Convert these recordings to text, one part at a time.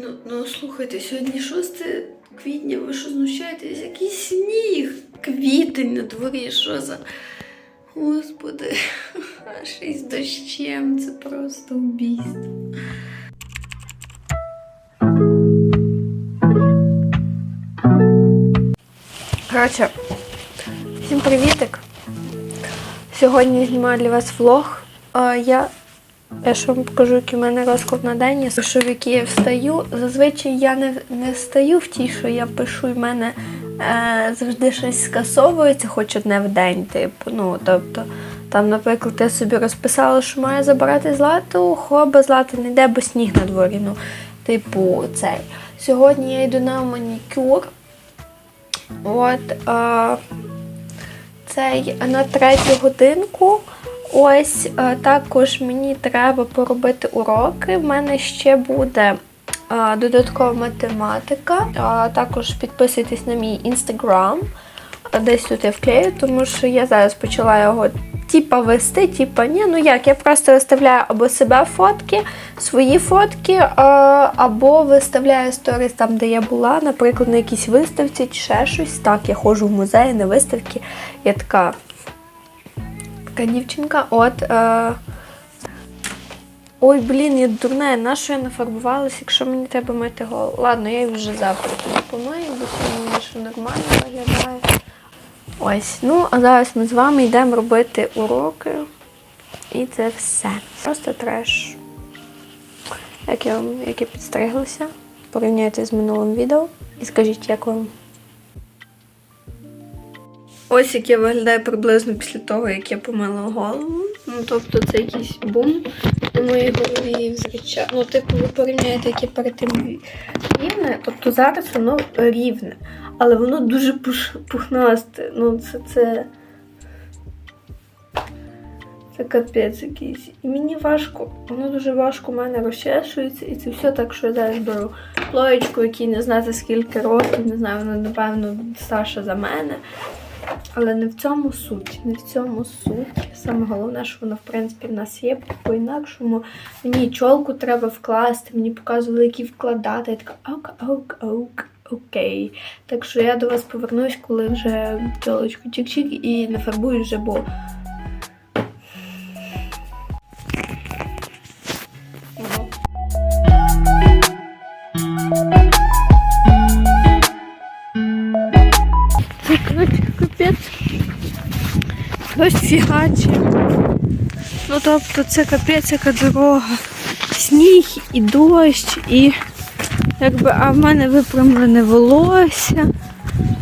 ну, ну слухайте, сьогодні 6 квітня, ви що знущаєтесь? Який сніг? Квітень на дворі, що за. Господи, ще й дощем, це просто убійство. Коротше, всім привітик. Сьогодні знімаю для вас влог. Я, я ще вам покажу, який в мене розклад на день. Я пишу, в який я встаю. Зазвичай я не, не встаю в ті, що я пишу, і в мене е, завжди щось скасовується, хоч одне в день. Типу, ну, тобто, там, наприклад, я собі розписала, що маю забирати злату, хоба злата не йде, бо сніг на дворі. Ну, типу, цей. Сьогодні я йду на манікюр. От е, цей на третю годинку. Ось е, також мені треба поробити уроки. В мене ще буде е, додаткова математика. Також підписуйтесь на мій інстаграм. Десь тут я вклею, тому що я зараз почала його типа вести, типа ні. Ну як, я просто виставляю або себе фотки, свої фотки, е, або виставляю сторіс там, де я була, наприклад, на якійсь виставці чи ще щось. Так, я ходжу в музеї на виставки. Я така, така дівчинка. От. Е, Ой, блін, я дурна, на що я нафарбувалася, якщо мені треба мити голову. Ладно, я її вже завтра помию, бо сьогодні ще нормально виглядає. Ось, ну а зараз ми з вами йдемо робити уроки. І це все. Просто треш. Як я, як я підстриглася, порівняйте з минулим відео і скажіть, як вам. Ось як я виглядаю приблизно після того, як я помила голову. Ну, тобто це якийсь бум на моїй голові взрича. Ну, типу, ви порівняєте, яке перед тим рівне. Тобто зараз воно рівне, але воно дуже пуш... пухнасте. Ну, це це. Це капець якийсь. І мені важко, воно дуже важко в мене розчешується, і це все так, що я зараз беру плоєчку, якій не знати скільки років, не знаю, вона, напевно, старша за мене. Але не в цьому суть, не в цьому суть. Саме головне, що воно, в принципі, в нас є, по-інакшому мені чолку треба вкласти, мені показували, які вкладати. Я така ок, ок, ок, окей. Так що я до вас повернусь, коли вже чолочку чик-чик і нафарбую вже, бо. Фігачить. Ну тобто це капець яка дорога. Сніг і дощ, і якби, а в мене випрямлене волосся.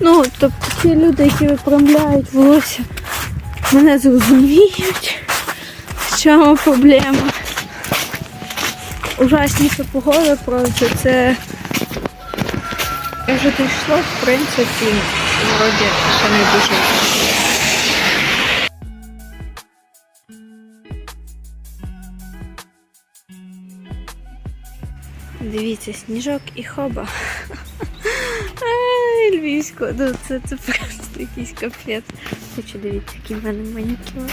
Ну, тобто ті люди, які випрямляють волосся, мене зрозуміють, в чому проблема. Ужасніша погода просто це я вже дійшла, в принципі, вроді ще не дуже. Дивіться, сніжок і хоба. Ай, Львівсько, ну це, це просто якийсь капець. Хочу дивіться, який в мене манікюр.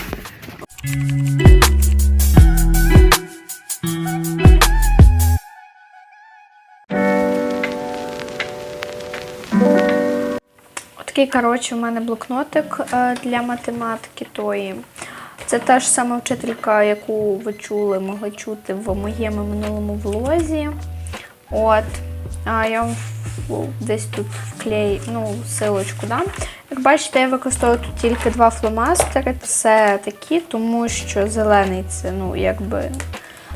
Такий, коротше, у мене блокнотик е, для математики тої. Це та ж сама вчителька, яку ви чули, могли чути в моєму минулому влозі. От. А я десь тут вклею, ну, силочку дам. Як бачите, я використовую тут тільки два фломастери. Це такі, тому що зелений це, ну, якби.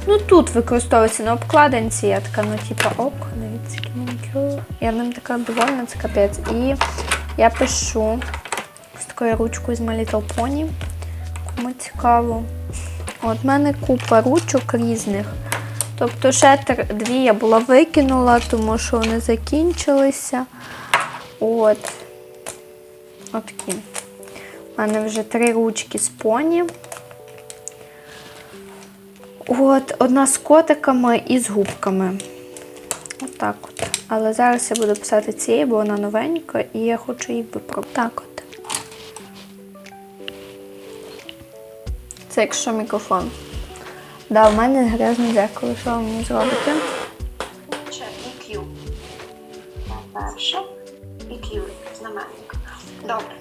Ну тут використовується на обкладинці, я така, ну, типа, ок, який манікюр. Я ним така довольна, це капець. І я пишу з такою ручкою з My Little Pony. Кому цікаво. От мене купа ручок різних. Тобто ще дві я була викинула, тому що вони закінчилися. От. Отакі. У мене вже три ручки з поні. От, одна з котиками і з губками. Отак от. Але зараз я буду писати цією, бо вона новенька, і я хочу її виправити. Так от. Це якщо мікрофон. Да, в мене грязне зеркало. Що мені зробити? Ще і Q. Перше і Q знаменник. Добре.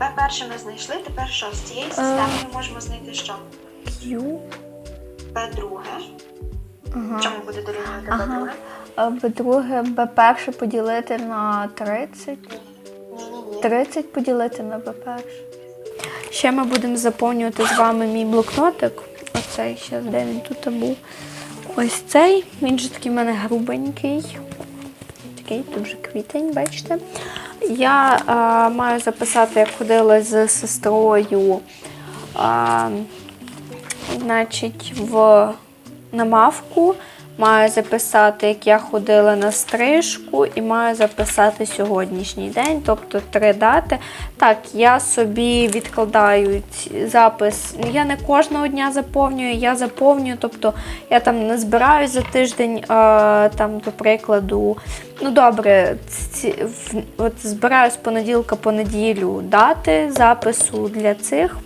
Б перше ми знайшли, тепер що? З цієї е. системи ми можемо знайти що? Q. Б друге. Чому буде дорівнювати Б друге? Е, а По-друге, Б перше поділити на 30. Тридцять 30 поділити на Б перше. Ще ми будемо заповнювати з вами мій блокнотик. Оцей ще де він тут був. Ось цей. Він же такий в мене грубенький. Такий дуже квітень, бачите. Я а, маю записати, як ходила з сестрою. А, значить, в на мавку. Маю записати, як я ходила на стрижку, і маю записати сьогоднішній день, тобто три дати. Так, я собі відкладаю запис. Я не кожного дня заповнюю, я заповнюю, тобто я там не збираю за тиждень, а, там, до прикладу, ну добре, ці, от збираю з понеділка по неділю дати запису для цих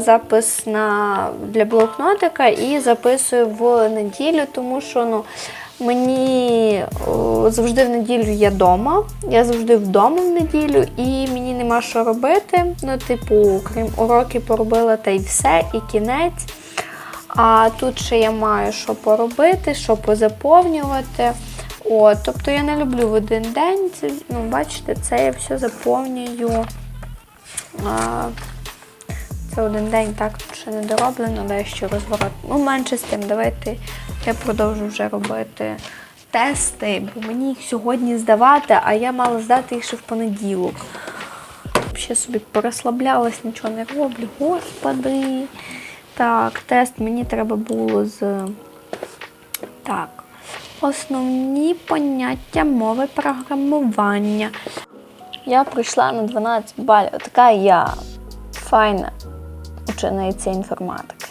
запис на, для блокнотика і записую в неділю, тому що ну, мені о, завжди в неділю я вдома. Я завжди вдома в неділю і мені нема що робити. Ну, типу, крім уроки поробила та й все, і кінець. А тут ще я маю що поробити, що позаповнювати. От, тобто я не люблю в один день. Ну, бачите, це я все заповнюю. Це один день так тут ще не дороблено, дещо розворот. Ну, менше з тим, давайте я продовжу вже робити тести, бо мені їх сьогодні здавати, а я мала здати їх ще в понеділок. Ще собі порозслаблялась, нічого не роблю. Господи. Так, тест мені треба було з. Так. Основні поняття мови програмування. Я прийшла на 12 балів. Така я файна учениця інформатики.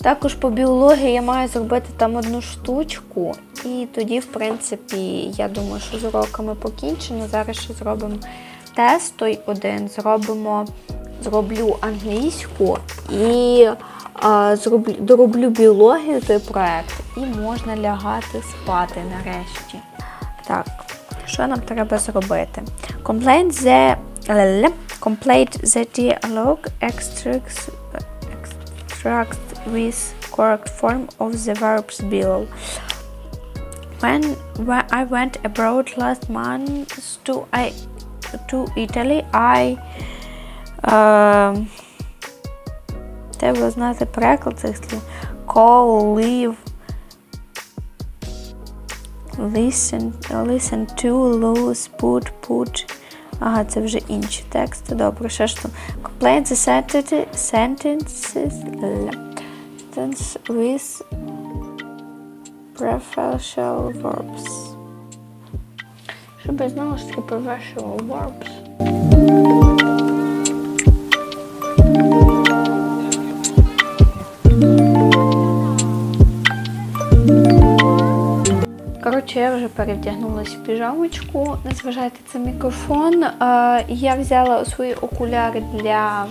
Також по біології я маю зробити там одну штучку, і тоді, в принципі, я думаю, що з уроками покінчено. Зараз ще зробимо тест той один, зробимо, зроблю англійську і а, зроблю, дороблю біологію той проект, і можна лягати спати нарешті. Так, що нам треба зробити? Complaint the, complete the dialogue extracts, extracts with correct form of the verbs below. When, when I went abroad last month to I to Italy, I um, there was not a переклад цих слів. Call, live, listen, listen to, lose, put, put. Ага, це вже інші тексти. Добре, що ж там? Complete the sentence, sentences sentence with preferential verbs. Щоб я знову що таке preferential verbs. Коротше, я вже перевдягнулася в піжамочку. Не зважайте, це мікрофон. Е, Я взяла свої окуляри для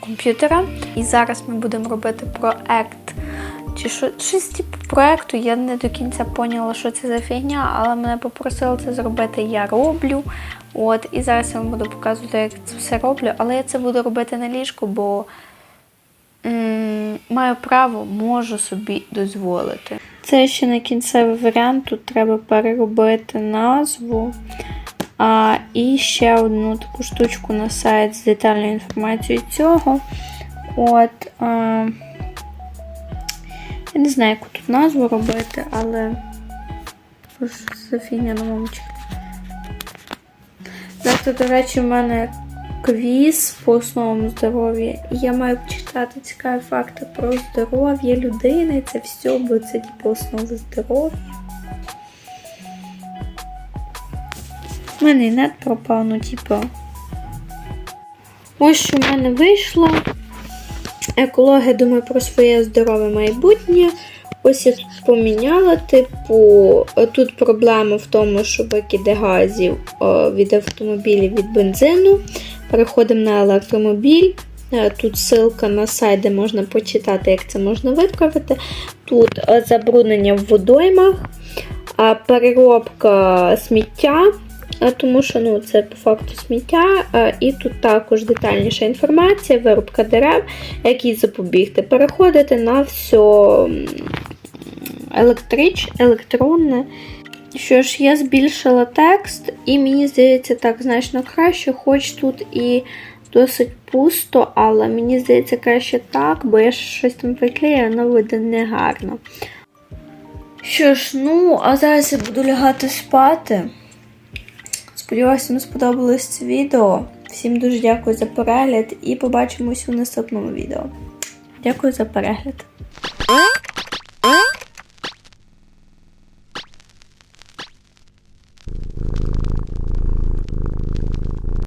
комп'ютера. І зараз ми будемо робити проект. Чи що, щось типу проекту, я не до кінця поняла, що це за фігня, але мене попросили це зробити, я роблю. От, і зараз я вам буду показувати, як це все роблю. Але я це буду робити на ліжку, бо м, маю право, можу собі дозволити. Це ще не кінцевий варіант, тут треба переробити назву. А, і ще одну таку штучку на сайт з детальною інформацією цього. От. А, я не знаю, яку тут назву робити, але. Ж за фігня на до речі, в мене квіз по основам здоров'я. І я маю читати цікаві факти про здоров'я людини. Це все, бо це типу основи здоров'я. У мене і нет пропав, ну типу. Ось що в мене вийшло. Екологія думає про своє здорове майбутнє. Ось я тут поміняла, типу, тут проблема в тому, що викиди газів від автомобілів від бензину. Переходимо на електромобіль. Е, Тут ссылка на сайт, де можна почитати, як це можна виправити. Тут е, забруднення в водоймах, переробка сміття тому що ну, це по факту сміття. І тут також детальніша інформація, вирубка дерев, які запобігти. Переходити на все електронне. Що ж, я збільшила текст, і мені здається, так значно краще, хоч тут і досить пусто, але мені здається краще так, бо я щось там приклею, воно вийде негарно. Що ж, ну, а зараз я буду лягати спати. Сподіваюся, вам сподобалось це відео. Всім дуже дякую за перегляд і побачимось у наступному відео. Дякую за перегляд.